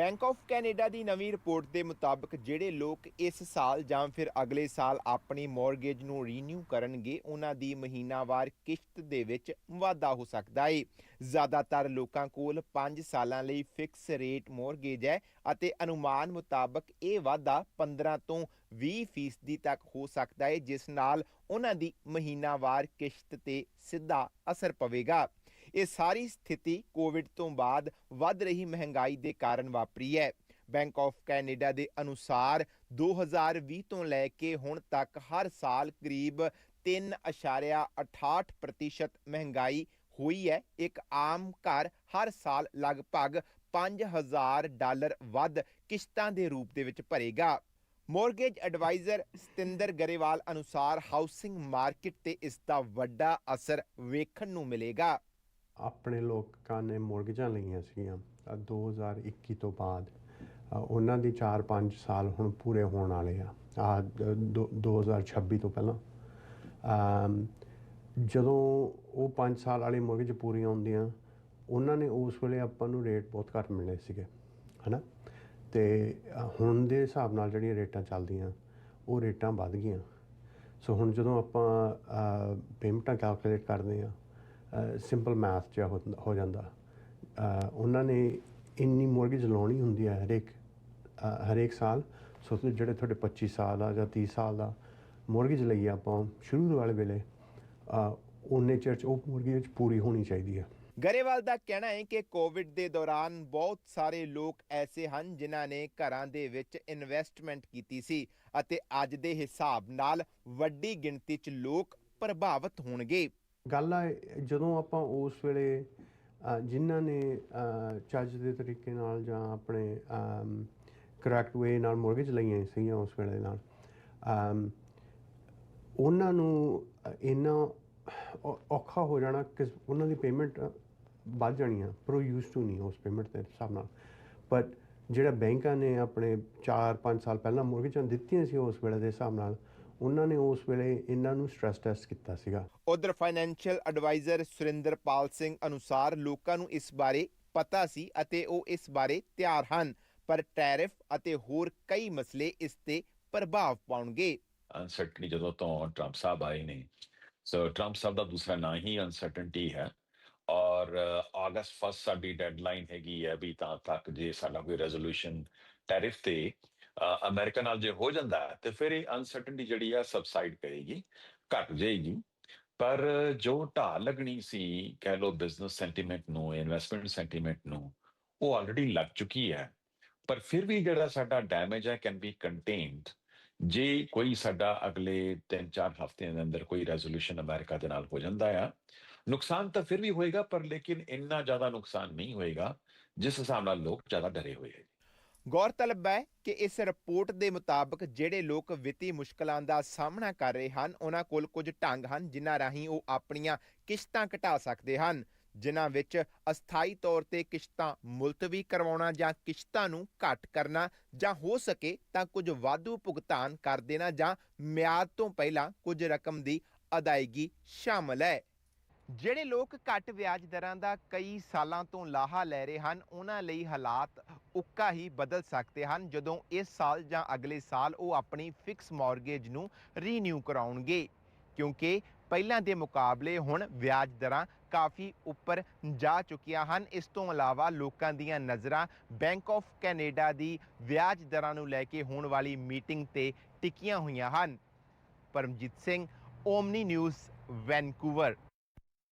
Bank of Canada ਦੀ ਨਵੀਂ report ਦੇ ਮੁਤਾਬਕ ਜਿਹੜੇ ਲੋਕ ਇਸ ਸਾਲ ਜਾਂ ਫਿਰ ਅਗਲੇ ਸਾਲ ਆਪਣੀ ਮੌਰਗੇਜ ਨੂੰ ਰੀਨਿਊ ਕਰਨਗੇ, ਉਹਨਾਂ ਦੀ ਮਹੀਨਾਵਾਰ ਕਿਸ਼ਤ ਦੇ ਵਿੱਚ ਵਾਧਾ ਹੋ ਸਕਦਾ ਹੈ ਜ਼ਿਆਦਾਤਰ ਲੋਕਾਂ ਕੋਲ 5 ਸਾਲਾਂ ਲਈ ਫਿਕਸ ਰੇਟ ਮੌਰਗੇਜ ਹੈ ਅਤੇ ਅਨੁਮਾਨ ਮੁਤਾਬਕ ਇਹ ਵਾਧਾ 15 ਤੋਂ 20 ਫੀਸਦੀ ਤੱਕ ਹੋ ਸਕਦਾ ਹੈ ਜਿਸ ਨਾਲ ਉਹਨਾਂ ਦੀ ਮਹੀਨਾਵਾਰ ਕਿਸ਼ਤ ਤੇ ਸਿੱਧਾ ਅਸਰ ਪਵੇਗਾ। ਇਹ ਸਾਰੀ ਸਥਿਤੀ ਕੋਵਿਡ ਤੋਂ ਬਾਅਦ ਵੱਧ ਰਹੀ ਮਹਿੰਗਾਈ ਦੇ ਕਾਰਨ ਵਾਪਰੀ ਹੈ। ਬੈਂਕ ਆਫ ਕੈਨੇਡਾ ਦੇ ਅਨੁਸਾਰ 2020 ਤੋਂ ਲੈ ਕੇ ਹੁਣ ਤੱਕ ਹਰ ਸਾਲ ਕਰੀਬ 3.68% ਪ੍ਰਤੀਸ਼ਤ ਮਹਿੰਗਾਈ ਹੋਈ ਹੈ। ਇੱਕ ਆਮ ਘਰ ਹਰ ਸਾਲ ਲਗਭਗ 5000 ਡਾਲਰ ਵੱਧ ਕਿਸ਼ਤਾਂ ਦੇ ਰੂਪ ਦੇ ਵਿੱਚ ਭਰੇਗਾ। ਮੋਰਗੇਜ਼ ਐਡਵਾਈਜ਼ਰ ਸਤਿੰਦਰ ਗਰੇਵਾਲ ਅਨੁਸਾਰ ਹਾਊਸਿੰਗ ਮਾਰਕੀਟ ਤੇ ਇਸ ਦਾ ਵੱਡਾ ਅਸਰ ਵੇਖਣ ਨੂੰ ਮਿਲੇਗਾ। ਆਪਣੇ ਲੋਕਾਂ ਨੇ ਮੋਰਗੇਜਾਂ ਲਈਆਂ ਸੀਗੀਆਂ। ਅ, 2021 ਤੋਂ ਬਾਅਦ ਉਹਨਾਂ ਦੀ 4-5 ਸਾਲ ਹੁਣ ਪੂਰੇ ਹੋਣ ਵਾਲੇ ਆ। ਆ 2026 ਤੋਂ ਪਹਿਲਾਂ। ਜਦੋਂ ਉਹ 5 ਸਾਲ ਵਾਲੀ ਮੋਰਗੇਜ ਪੂਰੀਆਂ ਹੁੰਦੀਆਂ ਉਹਨਾਂ ਨੇ ਉਸ ਵੇਲੇ ਆਪਾਂ ਨੂੰ ਰੇਟ ਬਹੁਤ ਘੱਟ ਮਿਲਣੇ ਸੀਗੇ ਹਨਾ? ਤੇ ਅ, ਹੁਣ ਦੇ ਹਿਸਾਬ ਨਾਲ ਜਿਹੜੀਆਂ ਰੇਟਾਂ ਚੱਲਦੀਆਂ ਉਹ ਰੇਟਾਂ ਵੱਧ ਗਈਆਂ। ਸੋ ਹੁਣ ਜਦੋਂ ਆਪਾਂ ਪੇਮੈਂਟਾਂ ਕੈਲਕੂਲੇਟ ਕਰਦੇ ਆ ਸਿੰਪਲ ਮੈਥ ਜਿਹਾ ਹੋ ਜਾਂਦਾ ਉਹਨਾਂ ਨੇ ਇੰਨੀ ਮੋਰਗੇਜ ਲਾਉਣੀ ਹੁੰਦੀ ਹੈ ਹਰੇਕ ਹਰੇਕ ਸਾਲ। ਸੋ ਜਿਹੜੇ ਤੁਹਾਡੇ 25 ਸਾਲ ਦਾ ਜਾਂ 30 ਸਾਲ ਦਾ ਮੋਰਗੇਜ ਲਈ ਆਪਾਂ ਸ਼ੁਰੂ ਵਾਲੇ ਵੇਲੇ ਅ, ਉਨੇ ਚਿਰ 'ਚ ਉਹ ਮੋਰਗੇਜ ਪੂਰੀ ਹੋਣੀ ਚਾਹੀਦੀ ਹੈ। ਗਰੇਵਾਲ ਦਾ ਕਹਿਣਾ ਹੈ ਕਿ ਕੋਵਿਡ ਦੇ ਦੌਰਾਨ ਬਹੁਤ ਸਾਰੇ ਲੋਕ ਐਸੇ ਹਨ ਜਿਨ੍ਹਾਂ ਨੇ ਘਰਾਂ ਦੇ ਵਿੱਚ ਇਨਵੈਸਟਮੈਂਟ ਕੀਤੀ ਸੀ ਅਤੇ ਅੱਜ ਦੇ ਹਿਸਾਬ ਨਾਲ ਵੱਡੀ ਗਿਣਤੀ 'ਚ ਲੋਕ ਪ੍ਰਭਾਵਿਤ ਹੋਣਗੇ। ਗੱਲ ਆ, ਜਦੋਂ ਆਪਾਂ ਉਸ ਵੇਲੇ ਜਿਨ੍ਹਾਂ ਨੇ ਚੱਜ ਦੇ ਤਰੀਕੇ ਨਾਲ ਜਾਂ ਆਪਣੇ ਕਰੈਕਟ ਵੇ ਨਾਲ ਮੋਰਗੇਜ ਲਈਆਂ ਸੀਗੀਆਂ ਉਸ ਵੇਲੇ ਨਾਲ ਉਹਨਾਂ ਨੂੰ ਇੰਨਾ ਔ- ਔਖਾ ਹੋ ਜਾਣਾ ਕਿ ਉਹਨਾਂ ਦੀ ਪੇਮੈਂਟ ਵੱਧ ਜਾਣੀ ਆ ਪਰ ਉਹ ਯੂਜ਼ ਟੂ ਨਹੀਂ ਉਸ ਪੇਮੈਂਟ ਦੇ ਹਿਸਾਬ ਨਾਲ। ਬਟ ਜਿਹੜਾ ਬੈਂਕਾਂ ਨੇ ਆਪਣੇ 4-5 ਸਾਲ ਪਹਿਲਾਂ ਮੋਰਗੇਜਾਂ ਦਿੱਤੀਆਂ ਸੀ ਉਸ ਵੇਲੇ ਦੇ ਹਿਸਾਬ ਨਾਲ ਉਹਨਾਂ ਨੇ ਉਸ ਵੇਲੇ ਇਹਨਾਂ ਨੂੰ ਸਟ੍ਰੈਸ ਟੈਸਟ ਕੀਤਾ ਸੀਗਾ। ਉਧਰ ਫਾਈਨੈਂਸ਼ੀਅਲ ਐਡਵਾਈਜ਼ਰ ਸੁਰਿੰਦਰਪਾਲ ਸਿੰਘ ਅਨੁਸਾਰ ਲੋਕਾਂ ਨੂੰ ਇਸ ਬਾਰੇ ਪਤਾ ਸੀ ਅਤੇ ਉਹ ਇਸ ਬਾਰੇ ਤਿਆਰ ਹਨ ਪਰ ਟੈਰਿਫ ਅਤੇ ਹੋਰ ਕਈ ਮਸਲੇ ਇਸ ਤੇ ਪ੍ਰਭਾਵ ਪਾਉਣਗੇ। ਅਨਸਰਟਨਟੀ ਜਦੋਂ ਤੋਂ ਟਰੰਪ ਸਾਹਿਬ ਆਏ ਨੇ ਸੋ ਟਰੰਪ ਸਾਹਿਬ ਦਾ ਦੂਸਰਾ ਨਾਂ ਹੀ ਅਨਸਰਟਨਟੀ ਹੈ ਔਰ ਅਗਸਟ ਫਸਟ ਸਾਡੀ ਡੈਡਲਾਈਨ ਹੈਗੀ ਹੈ ਵੀ ਤਾਂ ਤੱਕ ਜੇ ਸਾਡਾ ਕੋਈ ਰੈਜ਼ੋਲੂਸ਼ਨ ਟੈਰਿਫ ਤੇ ਅਮਰੀਕਾ ਨਾਲ ਜੇ ਹੋ ਜਾਂਦਾ ਹੈ, ਤੇ ਫਿਰ ਇਹ ਅਨਸਰਟਨਟੀ ਜਿਹੜੀ ਆ ਸਬਸਾਈਡ ਕਰੇਗੀ ਘਟ ਜਾਏਗੀ। ਪਰ ਜੋ ਢਾਹ ਲੱਗਣੀ ਸੀ ਕਹਿ ਲੋ ਬਿਜ਼ਨਸ ਸੈਂਟੀਮੈਂਟ ਨੂੰ ਇਨਵੈਸਟਮੈਂਟ ਸੈਂਟੀਮੈਂਟ ਨੂੰ ਉਹ ਆਲਰੇਡੀ ਲੱਗ ਚੁੱਕੀ ਹੈ। ਪਰ ਫਿਰ ਵੀ ਜਿਹੜਾ ਸਾਡਾ ਡੈਮੇਜ ਹੈ ਕੈਨ ਬੀ ਕੰਟੇਨਡ ਜੇ ਕੋਈ ਸਾਡਾ ਅਗਲੇ 3-4 ਹਫ਼ਤਿਆਂ ਦੇ ਅੰਦਰ ਕੋਈ ਰੈਜ਼ੋਲੂਸ਼ਨ ਅਮਰੀਕਾ ਦੇ ਨਾਲ ਹੋ ਜਾਂਦਾ ਆ ਨੁਕਸਾਨ ਤਾਂ ਫਿਰ ਵੀ ਹੋਏਗਾ ਪਰ ਲੇਕਿਨ ਇੰਨਾ ਜ਼ਿਆਦਾ ਨੁਕਸਾਨ ਨਹੀਂ ਹੋਏਗਾ ਜਿਸ ਹਿਸਾਬ ਨਾਲ ਲੋਕ ਜ਼ਿਆਦਾ ਡਰੇ ਹੋਏ ਗੌਰਤਲਬ ਹੈ ਕਿ ਇਸ ਰਿਪੋਰਟ ਦੇ ਮੁਤਾਬਕ ਜਿਹੜੇ ਲੋਕ ਵਿੱਤੀ ਮੁਸ਼ਕਲਾਂ ਦਾ ਸਾਹਮਣਾ ਕਰ ਰਹੇ ਹਨ, ਉਹਨਾਂ ਕੋਲ ਕੁਝ ਢੰਗ ਹਨ ਜਿਨ੍ਹਾਂ ਰਾਹੀਂ ਉਹ ਆਪਣੀਆਂ ਕਿਸ਼ਤਾਂ ਘਟਾ ਸਕਦੇ ਹਨ, ਜਿਨ੍ਹਾਂ ਵਿੱਚ ਅਸਥਾਈ ਤੌਰ ਤੇ ਕਿਸ਼ਤਾਂ ਮੁਲਤਵੀ ਕਰਵਾਉਣਾ ਜਾਂ ਕਿਸ਼ਤਾਂ ਨੂੰ ਘੱਟ ਕਰਨਾ ਜਾਂ ਹੋ ਸਕੇ ਤਾਂ ਕੁਝ ਵਾਧੂ ਭੁਗਤਾਨ ਕਰ ਦੇਣਾ ਜਾਂ ਮਿਆਦ ਤੋਂ ਪਹਿਲਾਂ ਕੁਝ ਰਕਮ ਦੀ ਅਦਾਇਗੀ ਸ਼ਾਮਲ ਹੈ। ਜਿਹੜੇ ਲੋਕ ਘੱਟ ਵਿਆਜ ਦਰਾਂ ਦਾ ਕਈ ਸਾਲਾਂ ਤੋਂ ਲਾਹਾ ਲੈ ਰਹੇ ਹਨ, ਉਹਨਾਂ ਲਈ ਹਾਲਾਤ ਉੱਕਾ ਹੀ ਬਦਲ ਸਕਦੇ ਹਨ, ਜਦੋਂ ਇਸ ਸਾਲ ਜਾਂ ਅਗਲੇ ਸਾਲ ਉਹ ਆਪਣੀ ਫਿਕਸ ਮਾਰਗੇਜ ਨੂੰ ਰੀਨਿਊ ਕਰਾਉਣਗੇ। ਕਿਉਂਕਿ ਪਹਿਲਾਂ ਦੇ ਮੁਕਾਬਲੇ ਹੁਣ ਵਿਆਜ ਦਰਾਂ ਕਾਫੀ ਉੱਪਰ ਜਾ ਚੁੱਕੀਆਂ ਹਨ। ਇਸ ਤੋਂ ਇਲਾਵਾ ਲੋਕਾਂ ਦੀਆਂ ਨਜ਼ਰਾਂ ਬੈਂਕ ਆਫ ਕੈਨੇਡਾ ਦੀ ਵਿਆਜ ਦਰਾਂ ਨੂੰ ਲੈ ਕੇ ਹੋਣ ਵਾਲੀ ਮੀਟਿੰਗ ਤੇ ਟਿਕੀਆਂ ਹੋਈਆਂ ਹਨ। Paramjit Singh, Omni News, Vancouver.